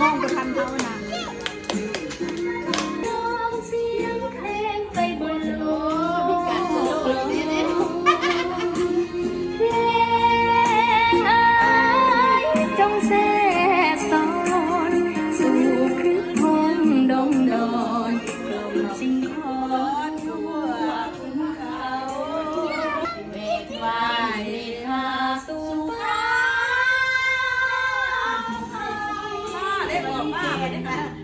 ห้องประทันเท่านั้น ได้บอกมากเลยนะ